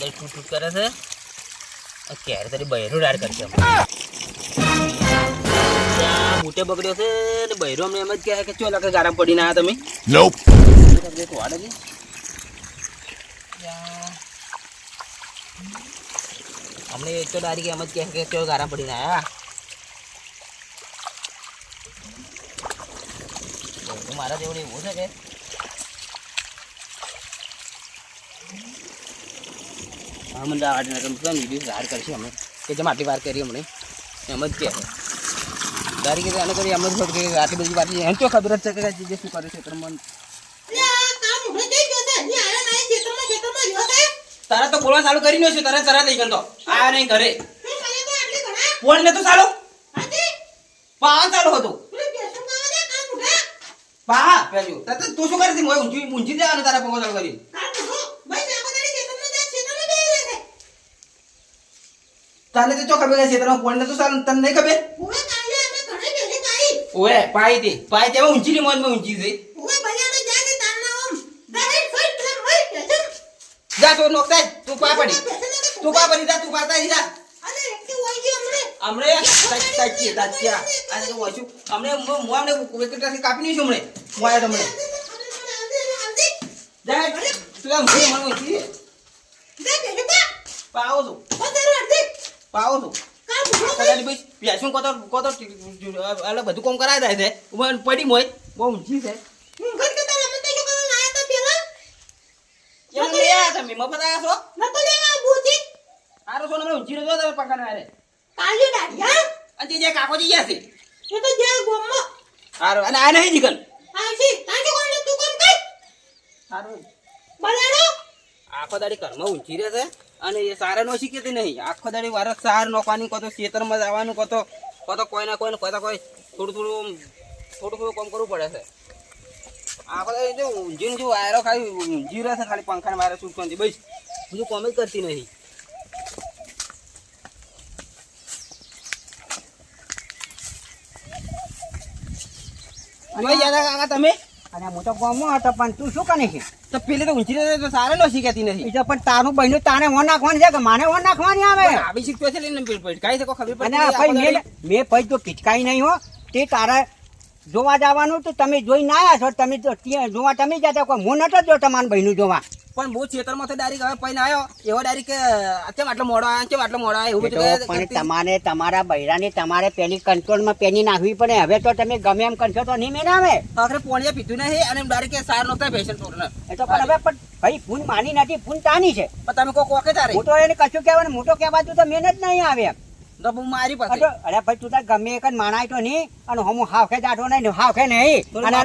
તો ટૂટ ટૂટ કરે છે. ક્યારે તારી બહેરો ડાર કરશે બૂટે બગડ્યો છે ને બહેરો અમને એમ જ કહે કે ચો લાગે ગારામ પડીને આવ્યા તમે. એક વાડે અમને એક તો ડારી કે એમ જ કહે કે ચો ગારામ પડીને આવ્યા મારા જેવડે એવું છે કે હા મને આ આટલા કમ કેમ વીડિયો ધાર કરશે અમે. કે જેમ આટલી વાર કરી હમણે એમ જ કહે દારી કે આને કરી એમ જ ખબર કે આટલી બધી વાત એમ તો ખબર જ છે કે જે શું કરે છે કર્મ તારા તો બોલવા ચાલુ કરી છે તારા તરત ગયો કરતો આ નહીં ઘરે. ફોન ને તો ચાલો? પા ચાલુ હતો. પા પેલું તું શું કરે છે? મોય ઊંચી ઊંચી દેવાનું તારા પગો ચાલુ કરી તાને તો ખબર છે તારા ફોન ને તો તને નહીં ખબર? ઓએ પાઈ દે પાઈ દે ઊંચી ની મોજમાં ઊંચી છે જા તો નોકતા તું પા પડી. તું પા પડી જા તું પાતા જા. હમણે સાચી સાચી દાચિયા અરે તો વાંચું હમણે મો અમને વિકેટથી કાપી નહીં છું અમને મોયા તમને જા તું આમ હું મને પા પાવો છું. પાવો છું? પ્યાસું કોતો કોતો એટલે બધું કોમ કરાય થાય છે. પડી મોય. બહુ ઊંચી છે. આવ્યા આવ્યા છો? સારો છો ને હમણાં ઊંચી રહ્યો તમે પકડ મારે અને તે જે કાકો જઈ ગયા છે. સારું અને આ નહીં જીગન સારું આખો દાડી ઘરમાં ઊંચી રહે છે. અને એ સારા નો શીખેતી નહીં. આખો દાડી વારસ સાર નોખવાની કોતો ખેતરમાં જવાનું કોતો કોતો કોઈ ના કોઈ ને કોઈ કોઈ થોડું થોડું થોડું થોડું કામ કરવું પડે છે. દાડી જો ઊંઝીને જો વાયરો ખાલી ઊંઝી રહે છે ખાલી પંખાને વાયરો છૂટવાની બસ. બીજું કોમ જ કરતી નહીં. તા તમે? અને હું તો ગામમાં હતો પણ તું શું કરે છે? તો પેલી તો ઊંચી તો સારા લો શીખેતી નથી. એ પણ તારું બહેનું તાને વોન નાખવાની છે કે માને વોન નાખવાની આવે? આવી શીખતો છે લઈને ભટકાઈ છે કોઈ ખબર નહીં. ભાઈ મેં મેં ભાઈ તો પિચકાઈ નહીં હો તે તારા જોવા જવાનું તો તમે જોઈ ના આવ્યા છો તમે જોવા તમે જતા કોઈ હું નતો જો તમારું બહેનું જોવા. પણ બહુ ખેતરમાં તો ડાયરેક્ટ હવે પૈન આવ્યો. એવો ડાયરેક્ટ કે કેમ આટલો મોડો આવ્યો? કેમ આટલો મોડો આવ્યો? એવું બધું પણ તમારે તમારા બૈરાની તમારે પેલી કંટ્રોલમાં પેની નાખવી પડે. હવે તો તમે ગમે એમ કરશો તો નહીં મેં આવે. આખરે પોણીએ પીધું નહીં અને ડાયરેક્ટ સાર નહોતા પેશન્ટ છોડને એ તો પણ હવે પણ ભાઈ ફૂન માની નથી ફૂન તાની છે. પણ તમે કોઈ કોકે તારે. હું તો એને કશું કહેવાનું મોટો કહેવા તો મેન જ નહીં આવે એમ. તો હું મારી પાસે. અરે ભાઈ તું તાર ગમે એક જ માણાય તો નહીં અને હું હાવખે જાઠો નહીં હાવખે નહીં. અને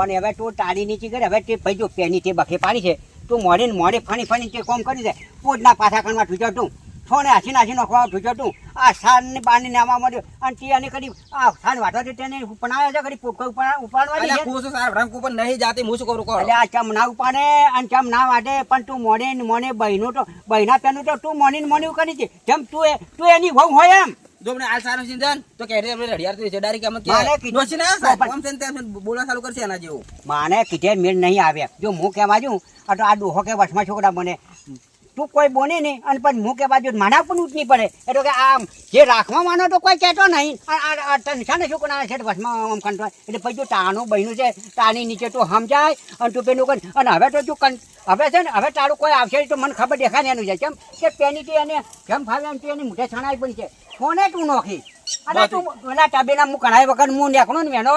પણ હવે તું તાળી નીચી કરે હવે તે ભાઈ જો પેની તે બખે પાડી છે તું મોડી ને મોડે ફણી ફણી તે કોમ કરી દે. પોટના પાછા કણમાં ઠૂચો તું. છોને હાસી નાસી નાખવા ઠૂચો તું. આ સાન ને બાની નામા મળ્યો અને તે અને કરી આ સાન વાટો છે તેને ઉપણાવે છે કરી પોટકો છે ખુશ સાર ભરામ કુપન નહીં જાતી હું શું કરું કહો? એટલે આ ચમ ના ઉપાડે અને ચમ ના વાટે પણ તું મોડે ને મોને બહેનો તો બહેના પેનું તો તું મોની ને મોની કરી છે જેમ તું તું એની વહુ હોય એમ. જો મને આ સારું જાન તો કે રે આપણે રડિયાર તો છે? ડાયરેક્ટ આમ કે કીધું. ના સાહેબ છે ને બોલવા ચાલુ કરશે એના જેવું. માને કીધે મેળ નહીં આવે. જો હું કહેવા જઉં આ તો આ ડોહો કે વસમાં છોકરા મને તું કોઈ બોને નહીં અને પણ હું કે બાજુ મારા પણ ઉઠની પડે. એટલે કે આમ જે રાખવા માનો તો કોઈ કહેતો નહીં. આ- આ આ છે ને છોકરા છે વસમાં આમ કંટો એટલે પછી જો તાનું બહેનું છે તાની નીચે તું સમજાય અને તું પેલું કર. અને હવે તો તું હવે છે ને હવે તારું કોઈ આવશે તો મને ખબર દેખાય ને એનું છે. કેમ? કે પેની તે એને કેમ ફાવે એમ તે એની મૂઠે છણાઈ પણ છે. ફોને તું નોખી? અને તું પેલા ટબેના હું ઘણા વખત હું નીકળું ને મેનો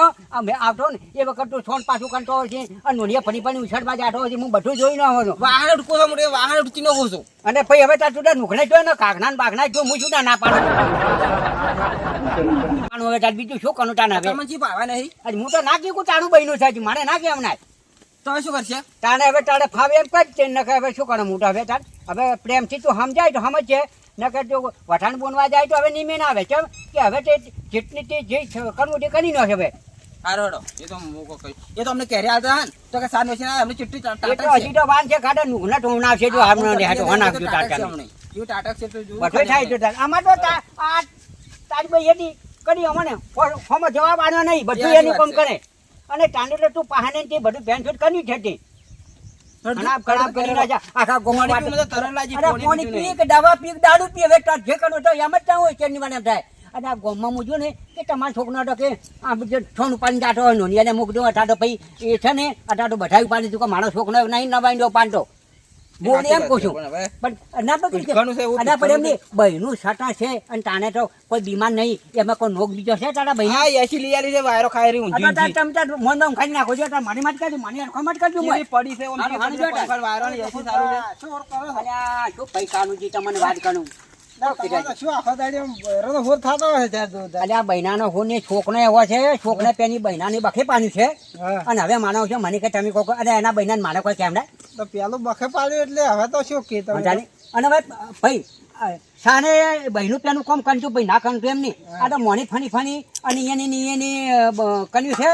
આવતો ને એ વખત તું છોડ પાછું કરતો હોય છે અને નોડિયા ફરી ફરી ઉછળવા જાતો છે હું બધું જોઈ ન હોઉં. છું. વાહન ઉડકો મોટે વાહન ઉડકી નો છું. અને પછી હવે તાર તું નુકણે જોઈ ને કાગના ને બાગના જો હું છું ના પાડું. આનું હવે તાર બીજું શું કરું તાને હવે? તમને ચી પાવા નહીં. આજ હું તો ના કીધું તારું બહેનું છે. મારે ના કેમ ના. તમે શું કરશે? તારે હવે તારે ફાવે એમ કઈ છે નકર હવે શું કરું હું તો હવે તાર? હવે પ્રેમથી તું સમજાય તો સમજશે નકર જો વઠાણ બોનવા જાય તો હવે નિમે ના આવે. કેમ કે હવે તે જેટલી તે જે કરવું તે કરી નાખે હવે એ તો મોકો કહી એ તો અમને ઘરે આવતા હન તો કે સાર નોસી ના અમને ચિઠ્ઠી ટા- એ તો હજી તો વાન છે ખાડે નુકના ઢોંગણા છે જો આમનો ને હાટો હન આપજો ટાટા હમણે એવું ટાટક છે તો જોવું બધું થાય તો. આમાં તો તા- આ તારી ભાઈ એની કરી અમને. ફોર્મ જવાબ આનો નહીં. બધું એનું કામ કરે. અને તાંડે તો તું પહાને તે બધું બેનફિટ છૂટ કરી છે તે ખરાબ ખરાબ કરી આખા પોણી તો અરે પોણી પોણી દારૂ હવે જે તો એમ જ ના હોય કેની મને થાય. અને આ ગામમાં હું ને કે તમારા છોકરા તો કે આ જે છોન પાણી જાતો હોય નોની એને મૂકી દઉં અઠા તો પછી એ છે ને અઠા તો બધા ઉપાડી દીધું કે મારો છોકરો નહીં નવાઈ દો પાંડો. હું એમ કહું છું પણ ના પકડી છે. પણ એમની બહેનું સટા છે અને તાને તો કોઈ બીમાર નહીં. એમાં કોઈ નોક બીજો છે તારા બહેન હા એસી લઈ આલી છે વાયરો ખાઈ રહી અરે તાર. તમે તાર મોન દમ ખાઈ નાખો છો તાર મારી માટ કરજો મને અડખો મત કરજો કેવી પડી છે. પંખા વાયરો ની એસી સારું છે. અલ્યા શું પૈસાનું જી તમને વાત કરું એવો છે બખે પાણી છે. અને હવે માનવ છે મને કે તમે કોક અને એના બહેનાને મારે કોઈ કેમ તો પેલું બખે પાડ્યું એટલે હવે તો શું કે અને હવે ભાઈ સાને બહેનું પેનું કોમ કરજો ભાઈ ના કરજો એમ નહીં. આ તો મોની ફણી ફણી અને એની એની કર્યું છે.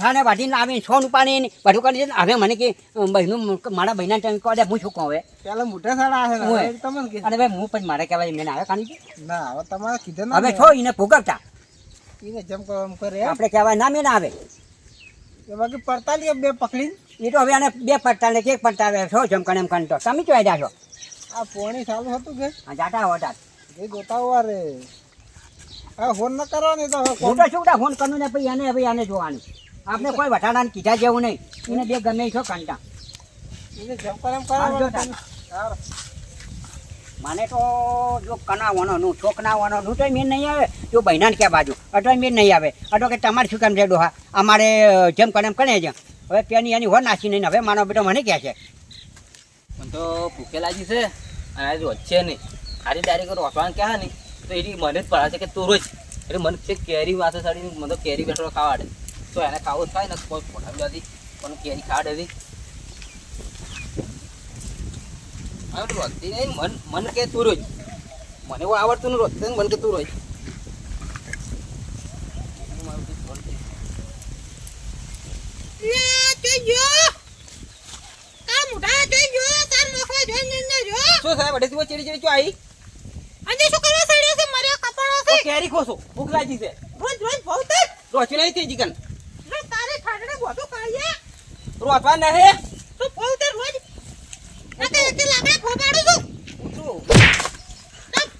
સાને વાઢીને આવી સોનું પાણી બધું કરી દે હવે મને કે બહેનું મારા બહેના ટાઈમ કહો દે હું શું કહું હવે? પેલા મોટા સાડા આવે તમને અને ભાઈ હું પછી મારે કહેવાય મેં આવે કાઢી ના હવે તમારે કીધું હવે છો એને ભોગવતા. એને જેમ કરો એમ કરે. આપણે કહેવાય ના મેં ના આવે. એ બાકી પડતા લઈએ બે પકડી એ તો હવે આને બે પડતા લે એક પડતા આવે. છો જેમ કણે એમ કંટો તમે ચોઈ જાશો? આ પોણી ચાલુ હતું કે? હા જાટા હોટા એ જોતા હોવા રે હવે ફોન ન કરો ને તો કોણ? તો શું ફોન કરવું ને પછી એને હવે આને જોવાનું. આપણે કોઈ વટાડાને કીધા જેવું નહીં. એને બે ગમે છો કંટા. હારું. મને તો જો કનાવવાનો નું છોકનાવવાનો નું તો મેં નહીં આવે. જો બહેનાને ક્યાં બાજુ? અટો મેં નહીં આવે. અટો કે તમારે શું કામ છે ડોહા? અમારે જેમ કરે એમ કરે છે. હવે પેની એની હો નાસી નહીં. હવે માનો બેટો મને કહે છે. મને તો ભૂખે લાગી છે. અને આજે વચ્ચે નહીં. ખાલી ડાયરેક્ટ રોસવાનું ક્યાં નહીં? તો એની મને જ પડે છે કે તું રોજ. એટલે મને છે કેરી વાસે સાડી મને કેરી બેઠો ખાવા દે તો એને ખાવું થાય ને કોઈ ફોટા નથી પણ કેરી ખાડ હતી. રોજતી નહીં મન મન કે તું રોજ. મને એવું આવડતું ને રોજતે મન કે તું રોજ. શું સાહેબ અઢી ચેડી ચેડી ચો આવી તો કેરી ખોસો. ભૂખ લાગી છે. રોચી નહીં તે ચિકન રોચવા નહીં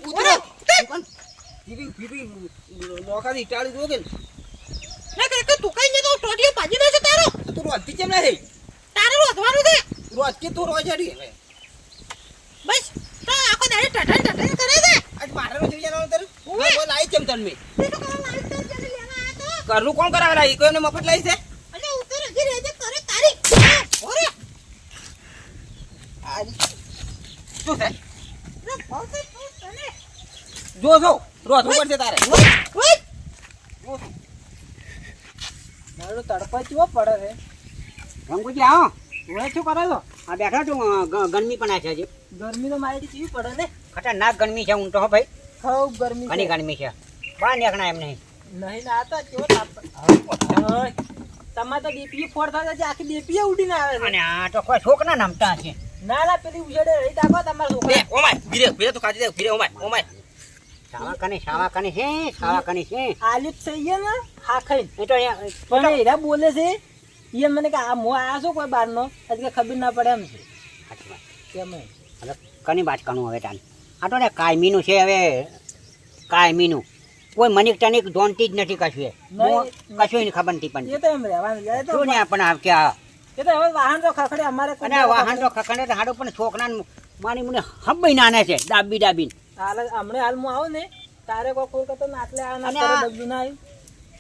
ઉતરો ચિકન પીપી પીપી લોકાની ઇટાળી જોગે ને તું રોજતી કેમ નહીં? રોજતી તું રોજ અડી હવે. આજ મારે રોજ જવાનું તારે. બોલ આવી કેમ તને મેં ઘરનું કોણ કરાવે? કોઈને મફત લાવી છે? શું થાય? જો જો રોજવું પડશે તારે. મારો તડપા ચેવો પડે છે? રંગુજી આવો. હવે શું કરે છો? આ બેઠા તું ગરમી પણ છે હજી. ગરમી તો મારી કેવી પડે ને? ખતરનાક ગરમી છે હું તો ભાઈ. ખૂબ ગરમી ઘણી ગરમી છે. બહાર નીકળા એમ નહીં. નહીં ના તો કેવો તાપ તમારે તો ડીપી ફોડ થાય છે આખી ડીપી ઉડીને આવે છે. અને આ તો કોઈ છોકરા નમતા છે. ના ના પેલી ઉજડે રહી રાખો તમારા બે છોકરા ઓમાય ગીરે ભીરે તો કાઢી દે ભીરે ઓમાય ઓમાય. શાવા કને શાવા કને હે શાવા કને હે આલિપ થઈ ગયા ને હા ખાઈ એ તો પણ એરા બોલે છે એ મને કે આ મો આયા છો કોઈ બારનો? આજ કે ખબર ના પડે એમ છે. કેમ? હવે કની વાત કરું હવે ચાલ આ તો ને કાયમીનું છે હવે કાયમીનું. કોઈ મનિક ટનિક જોનતી જ નથી કશું એ. કશું એની ખબર નથી એ તો એમ રહેવાનું. તો શું ને આપણે આ કે આ એ તો હવે વાહન તો ખખડે અમારે કોઈ અને વાહન તો ખખંડે. તો હાડો પણ છોકરાને માની મને નાને છે ડાબી ડાબી હાલ હમણે હાલ હું આવું ને તારે કોઈ કોઈ કરતો આટલે આ ના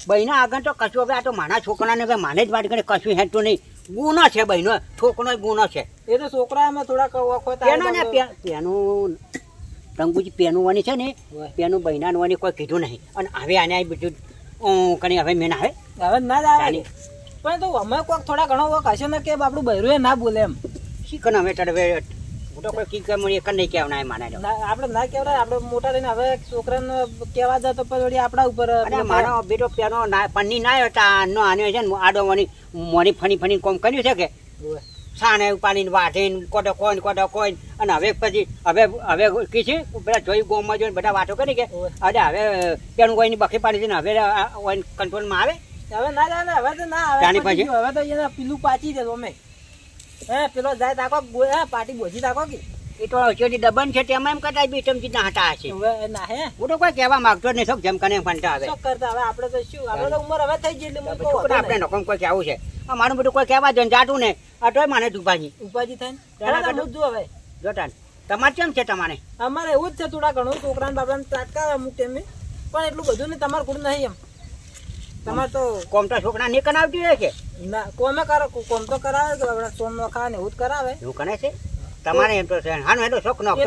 બહેના આગળ તો કશું હવે આ તો મારા છોકરાને હવે માને જ વાત કરે કશું હેઠું નહીં. ગુનો છે બહેનો છોકરો ગુનો છે. એ તો છોકરા અમે થોડાક વખો તારે ને પેનું રંગુજી પેનું વાની છે ને પેનું બહેના વાની કોઈ કીધું નહીં. અને હવે આને બીજું ઊં હવે મેન આવે. હવે ના જ આવે. પણ તો અમે કોઈક થોડા ઘણો વખત હશે ને કે આપણું બૈરું ના બોલે એમ. શીખણ હવે તડવે તો કોઈ કી કે મને નહીં કહેવાના એ માને આપણે ના કહેવાય આપણે મોટા થઈને હવે છોકરાને કહેવા જાય તો પછી આપણા ઉપર અને મારો બેટો પેનો ના પન્ની ના હતા તા આનો છે ને આડો મની મોની ફની ફની કોમ કર્યું છે કે? સાને ઉપાડીને વાઢીને કોટો કોઈ કોટો કોઈ અને હવે પછી હવે હવે કી છે? પેલા જોઈ ગોમમાં જોઈને બધા વાતો કરી કે. અરે હવે પેલું કોઈની બખી પાડી છે ને હવે કંટ્રોલમાં આવે? હવે ના જાય ને હવે તો ના આવે? હવે તો એના પીલું પાછી દે અમે. હે પેલો જાય તાકો હે પાટી બોજી તાકો કે? એ તો દબન છે તેમાં એમ કદાચ બી ચમચી ના હટા છે હવે ના હે? હું તો કોઈ કહેવા માંગતો નહીં સૌ જેમ કને ફંટા આવે. શું કરતા હવે આપણે તો શું? આપણે તો ઉંમર હવે થઈ ગઈ એટલે આપણે નકોમ કોઈ કહેવું છે. મારું બધું કોઈ કહેવા જન જાતું ને આ તોય મને દુભાજી ઉપાજી. થાય જો હવે જોટા તમારે કેમ છે તમારે? અમારે એવું જ છે થોડા ઘણું છોકરાને બાપરાને ત્રાટકા અમુક ટાઈમે. પણ એટલું બધું ને તમારે કોઈ નહીં એમ. તમારે તો કોમટા તો છોકરા નહીં કરાવતી હોય કે? ના કોમે કરો કોમ તો કરાવે કે આપણે સોમ નો ખાવા ને એવું કરાવે. એવું કરે છે? તમારે એમ તો છે. હાનો એનો શોખ નો તો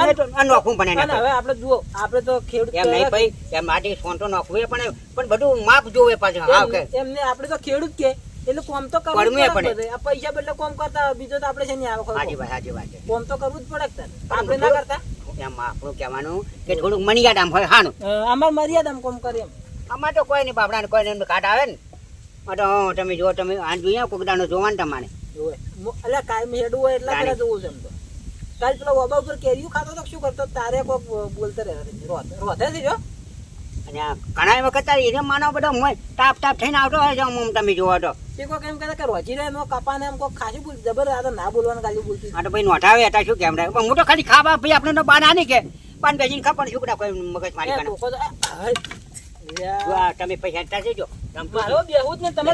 અને તો આ નોખવું પણ એને હવે આપણે જુઓ આપણે તો ખેડૂત એમ નહીં ભાઈ એમ માટે સોંટો નોખવું એ પણ પણ બધું માપ જોવે પાછું. હા કે એમને આપણે તો ખેડૂત કે એટલે કોમ તો કરવું જ પડે. આ પૈસા બદલે કોમ કરતા બીજો તો આપણે છે નહીં આવે હાજી ભાઈ હાજી વાત કોમ તો કરવું જ પડે આપણે ના કરતા? એમ આપણું કહેવાનું કે થોડુંક મણિયાદ હોય હાનું અમાર મર્યાદામાં કોમ કરીએ એમ. આમાં તો કોઈ નહીં બાપડાને કોઈ નહીં કાટ આવે ને. તો હં, તમે જો તમે આ જોઈએ કોક દાડો જોવાનું તમારે. જોવે. કાયમ હેડું હોય એટલે પેલા જોવું છે એમ તો. કાલ પેલો વબા ઉપર કેરીયું ખાતો તો શું કરતો? તારે કોક બોલતો રહે રોધે છે જો. અને ઘણા વખત તારે એને માનવ બધો મોય તાપ તાપ થઈને આવતો હોય છે આમ તમે જોવો તો. તે કોક એમ કહેતા કે રોજી રહે કપા કપાને એમ કોક ખાસી બોલ જબર આ તો ના બોલવાનું ગાલી બોલતી. આ તો ભાઈ નોઠાવે હતા શું કેમ રહે પણ હું તો ખાલી ખાવા ભાઈ આપણે તો બાર આની કે. પાન બેસીને ખબર શું બધા કોઈ મગજ મારી કરે. તમે પૈસા હેઠતા છે જો તમે મારો બેહું જ ને તમે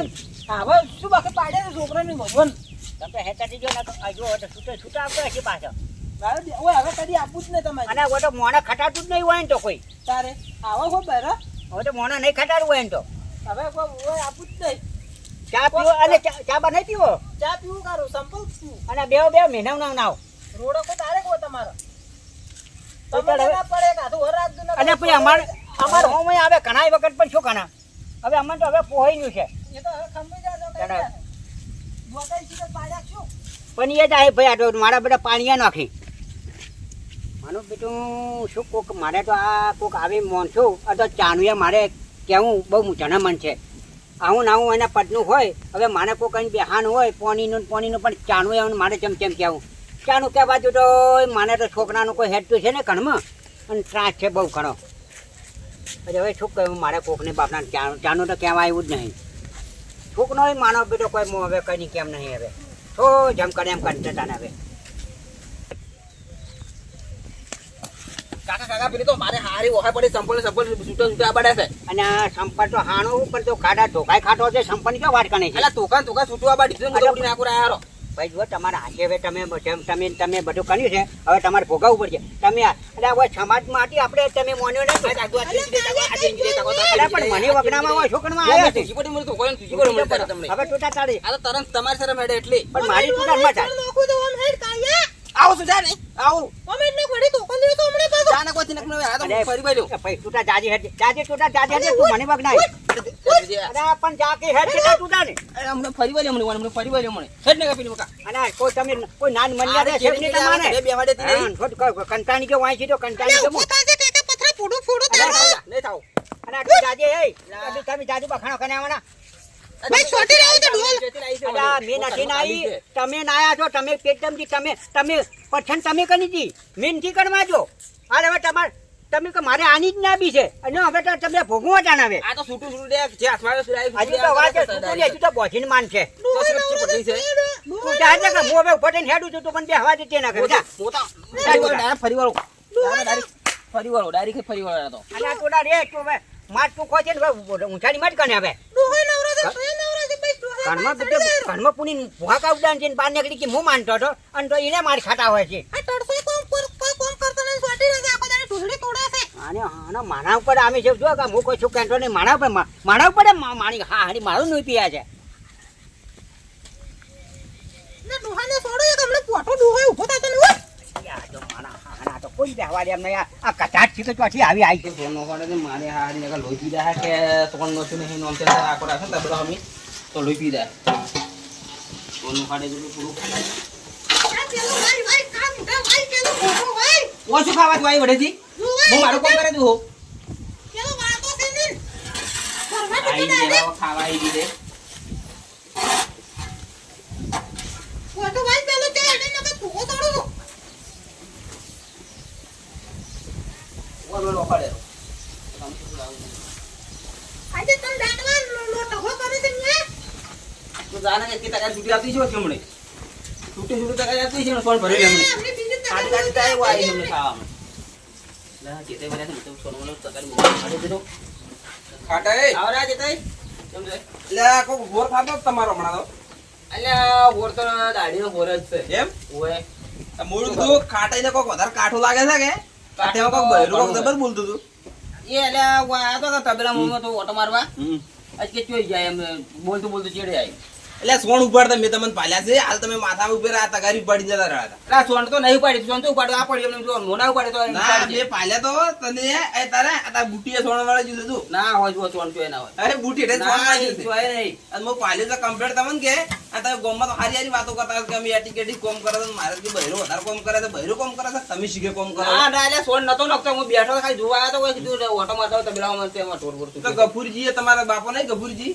હવે શું બાકી પાડે છે છોકરાની ભગવાન? તમે છે જો એટલે છૂટા છૂટા આવતો હશે પાછો. ઓય હવે કદી આપું જ નહીં તમારે. અને હવે તો મોણા ખટાતું જ નહીં હોય ને તો કોઈ. તારે આવો બરા હવે તો મોણા નહીં ખટાડું હોય ને તો. હવે કોઈ આપું જ નહીં. ચા પીવો અને ચા બનાવી પીવો? ચા પીવું કારું? સંપલ અને બે બે મહિના ના નાવ. રોડો કો તારે કો તમારો અને પછી અમારે અમારે હોમય આવે ઘણા વખત પણ શું ઘણા? હવે અમને તો હવે પોહાઈ છે. એ તો હવે ખંભી જાય. પણ એ જાય ભાઈ આ મારા બધા પાણીયા નાખી. માનું બેટું શું કોક મારે તો આ કોક આવી મોનશું આ તો ચાનુએ મારે કેવું બહુ જનમન છે. આવું ને આવું એના પદનું હોય હવે મારે કોક અહીં બેહાનું હોય પોનીનું પોનીનું પણ ચાનુએ મારે ચમ ચમ કહેવું ચાનું કહેવા તો મારે તો છોકરાનું કોઈ હેડતું છે ને કણમાં અને ત્રાસ છે બહુ ઘણો. એટલે હવે શું કહ્યું? મારે કોકને બાપના ચાનું તો કેમ આવ્યું જ નહીં. છોકનો માનો બેટો કોઈ મોં હવે કઈ કેમ નહીં હવે. તો જેમ કરે એમ કરતા ને હવે. કાકા કાકા પેલી તો મારે હારી ઓહા પડી સંપલ સંપલ છૂટા છૂટા પડે છે. અને આ સંપર તો હાણું પણ તો કાઢા ઢોકાય ખાટો છે સંપરની ક્યાં વાટકા નહીં એટલે તોકા તોકા છૂટવા બાડી દીધું આકુરા આરો ભાઈ જો તમારા હાથે હવે તમે જેમ તમે તમે બધું કર્યું છે હવે તમારે ભોગવવું પડશે. તમે આ- એટલે હવે સમાજ માટે આપણે તમે મોન્યો ને પણ મને વગડામાં હોય છોકરામાં આવ્યા છે? હવે આ તો તરત તમારી સાથે મેડે એટલી. પણ મારી તૂટા માં થાય તો આવો સુજા ને. આવો. અમે ને ઘડી તો કોણ તો હમણે પાછો. જાને કોઈ કને આ તો ફરી બાલ્યો. ભાઈ તૂટા જાજી હેઠ જાજી તૂટા જાજી હેઠ તું મને વગડાય અરે પણ જાકે હેઠ છે તૂટા ને. હમણાં ફરી બાલ્યો મને હમણાં ફરી બાલ્યો મને હેડ ને કાપી મકા. અને કોઈ તમે કોઈ નાન મર્યાદા છે નહીં તમારે. બે બેવાડે તી ખોટ- ક- વાંચી તો પથરા ગયો હું. નહીં નહીં થાવ. અને જાજે હે તમે જાજુ બખાણો કને આવવાના. ભાઈ છોટી રહી તો ઢોલ અલા, મેં નથી નાઈ તમે નાયા છો તમે પેટમથી તમે તમે પઠન તમે કરી હતી મેં નથી કરવા જો. અરે હવે તમારે તમે કે મારે આની જ ના બી છે. અને હવે તો તમે ભોગવવા જાણ હવે આ તો છૂટું છૂટું દે જે હાથમાં સુરાય હજુ તો વાત છૂટું હજુ તો બોજીને માન છે. તો સુરક્ષિત પડી છે. તું જાણ કે હું હવે ઉપર થઈને હેડું છું તું પણ બે હવા દેતી ના કરે જા. મોટા ફરી વાળો ડાયરેક્ટ ફરી વાળો ડાયરેક્ટ ફરી વાળો તો અને આ ટોળા રે તું હવે માર તું ખોચે ને ઊંચાડી મત કને હવે. ઘરમાં બધે પુની કાવડાન છે બાર નીકળી કે હું માનતો હતો અને તો એને માર ખાતા હોય છે. અને આનો માણા ઉપર અમે જો કે હું કોઈ છું કહેતો નહીં માણા ઉપર માણા ઉપર માણી હા હારી મારું નહીં પીયા છે યા જો માણા હા હા, આ તો કોઈ બેહવા દે એમ નહીં. આ- આ કચાટ છે તો ચોથી આવી આવી છે ફોન નો પાડે છે મારે હારી ને લોહી પી દા કે તોણ નો છું નહીં નોમ છે આકો રાખે તબડો અમે. તો લોહી પી દા ફોન નો પાડે જેટલું પૂરું ઓછું ખાવા તું આવી વડેથી હું મારું કોણ કરે તું હો. ખાવા આવી દીધે ઓર પાડે તું જાણે કે તારે છૂટી આવતી છે છૂટી છૂટી ને ભરી ખાવામાં. લે, તો સોનવાળો તરકારી મૂકી દીધો. ખાટા એ આવરા જેતાઈ? કેમ છે? એટલે આ કોક ગોર ખાતો જ તમારો હમણાં તો અલ્યા, હોર તો દાઢીનો હોર જ છે. એમ ઓય આ મૂળ કીધું ખાટાઈને કોક વધારે કાઠું લાગે છે કે કાઠિયામાં કોક જબર બોલતું તું? એ અલ્યા, આ તો તબેલા મોંમાં તો ઓટો મારવા. આજ કે ચોઈ જાય એમ બોલતું બોલતું ચેડે જાય એટલે સોણ ઉપાડતા મેં તમને પાલ્યા છે. હાલ તમે માથા ઉપર આ તગારી ઉપાડી જતા રહ્યા હતા સોન તો નહીં ઉપાડી સોન તો ઉપાડો આ પડી એમને જો મોના ઉપાડે તો ના મેં પાલ્યા તો તને એ તારે આ બુટીએ સોણ વાળા જોયું હતું? ના હોય જો સોન તો એના હોય. અરે બુટી એટલે સોણ વાળી વાળા હોય નહીં. અને હું પાલ્યું તો કમ્પ્લેટ તમને કે આ તમે ગોમમાં તો હારી હારી વાતો કરતા કે અમે એટીકેટી કોમ કરે છે મારે કે બહેરો વધારે કોમ કરે છે બહેરો કોમ કરે છે તમે શીખે કોમ કરો. ના ના એટલે સોન નતો નખતો. હું બેઠો તો ખાલી જોવા આવ્યો તો કોઈ કીધું ઓટો મારતો તબેલામાં મને તેમાં ટોર તો ગફુરજી તમારા બાપો નહીં ગફુરજી?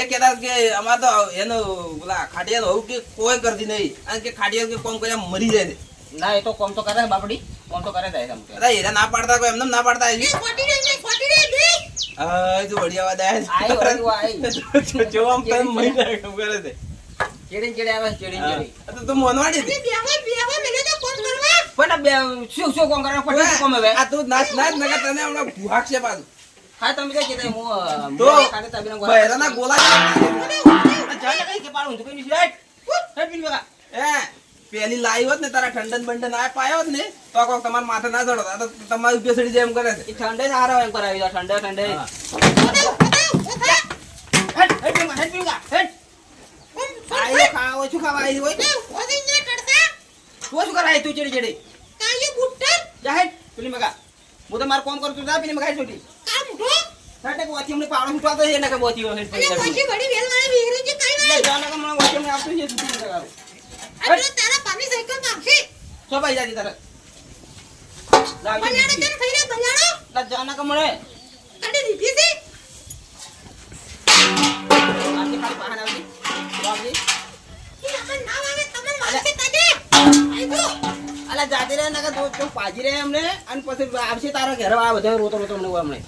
એ કહેતા કે અમાર તો એનો પેલા ખાટિયાનો હોવું કે કોઈ કરતી નહીં. અને કે ખાટિયા કે કોમ કર્યા મરી જાય ના એ તો કોમ તો કરે બાપડી. કોમ તો કરે જાય અરે એરા ના પાડતા કોઈ એમને ના પાડતા હજી હા એ તો બઢિયા વાત આય વળ્યું, આઈ. આયા જો આમ તમે જાય કેમ કરે છે. ચેડી ચેડી આવે છે, ચેડી. ચેડી મને તો તું કરવા. પણ બે શું શું કોમ કરવા શું કોમ હવે. આ તું નાચ નાચ નકર તને હમણાં ભૂહાક છે પાછું. હા તમે કે કે હું તો ખાતે તબીના ગોલા આ જાને કઈ કે પાડું છું, કઈ નહીં, હેટ. હેટ પીને ભેગા. એ પેલી લાવી હોત ને તારા ઠંડન બંડન આ પાયો હોત ને તો કોક તમારા માથે ના ચડો તો તમારી જાય એમ કરે છે એ ઠંડે સારા એમ કરાવી દો ઠંડે ઠંડે હા. હેટ પીને ભેગા, હેટ પીને ભેગા, હેટ. આયો ખાવા હોય, શું ખાવા આવી હોય તું શું કરાય તું ચેડી ચેડી જા હેટ પેલી મગા હું તો મારું કામ કરું તું જા પેલી મગા છોટી હેટ કે વાથી અમને પાવડો છૂટવા તો છે ને કે બોતી હોય હેટ પડી જાય. એટલે જાને છે. અલા. જાતી રહે ને કે તું તું પાજી રહે અમને અને પછી આવશે તારા ઘેર. આ બધા રોતો રોતો અમને અમને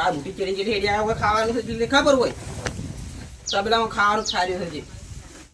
કા મોટી ચેડી ચેડી હેડી આવ્યા હોય, ખાવાનું છે એટલે ખબર હોય. તબેલામાં ખાવાનું રહ્યો છે